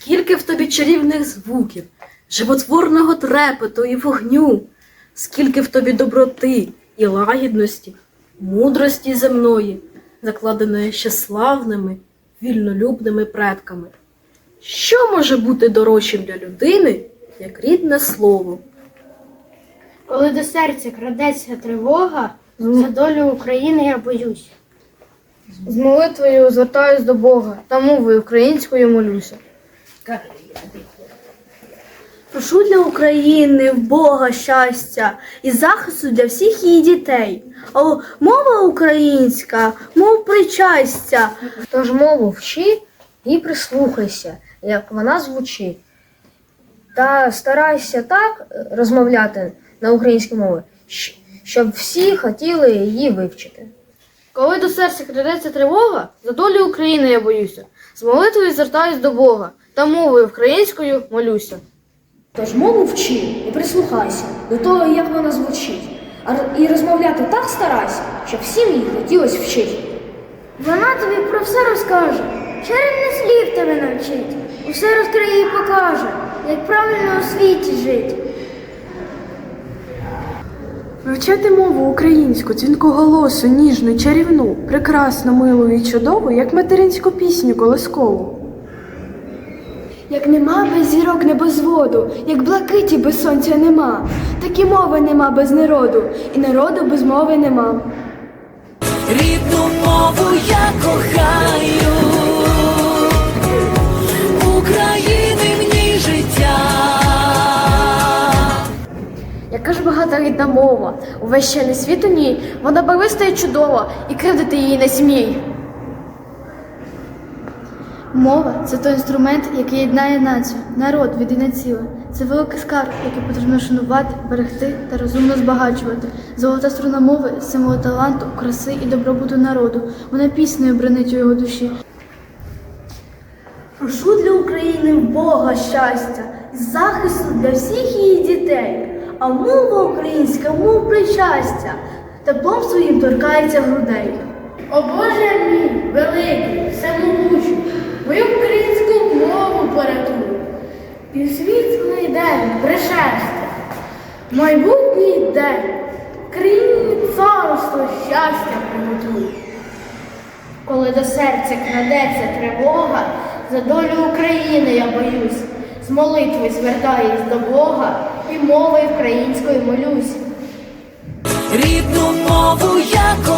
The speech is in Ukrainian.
скільки в тобі чарівних звуків, животворного трепету і вогню, скільки в тобі доброти і лагідності, мудрості земної, закладеної ще славними, вільнолюбними предками. Що може бути дорожчим для людини, як рідне слово? Коли до серця крадеться тривога, за долю України я боюсь. З молитвою звертаюсь до Бога та мовою українською молюся. Прошу для України в Бога щастя і захисту для всіх її дітей. О, мова українська, мов причастя. Тож мову вчи і прислухайся, як вона звучить. Та старайся так розмовляти на українській мові, щоб всі хотіли її вивчити. Коли до серця крадеться тривога, за долю України я боюся. З молитвою звертаюсь до Бога та мовою українською молюся. Тож мову вчи і прислухайся до того, як вона звучить. І розмовляти так старайся, щоб всім її хотілося вчити. Вона тобі про все розкаже, чарівних слів тебе навчить, усе розкриє і покаже, як правильно у світі жити. Вивчати мову українську, дзвінкоголосу, ніжну, чарівну, прекрасну, милу і чудову, як материнську пісню колискову. Як нема без зірок небозводу, як блакиті без сонця нема, так і мови нема без народу, і народу без мови нема. Рідну мову я кохаю, Яка ж багата рідна мова, увесь ще не світ у ній, вона барвиста і чудова, і кривдити її не смій. Мова це той інструмент, який єднає націю, народ єдине ціле. Це великий скарб, який потрібно шанувати, берегти та розумно збагачувати. Золота струна мови символ таланту, краси і добробуту народу. Вона піснею бренить у його душі. Прошу для України Бога щастя і захисту для всіх її дітей. А мова українська, мов причастя, теплом своїм торкається грудей. О Боже мій, великий, всемогучий, мою українську мову порятуй. Півсвітний день пришестя, майбутній день, країні царство щастя приготуй. Коли до серця крадеться тривога, за долю України я боюсь, з молитви звертаюсь до Бога і мовою української молюсь. Рідну мову яку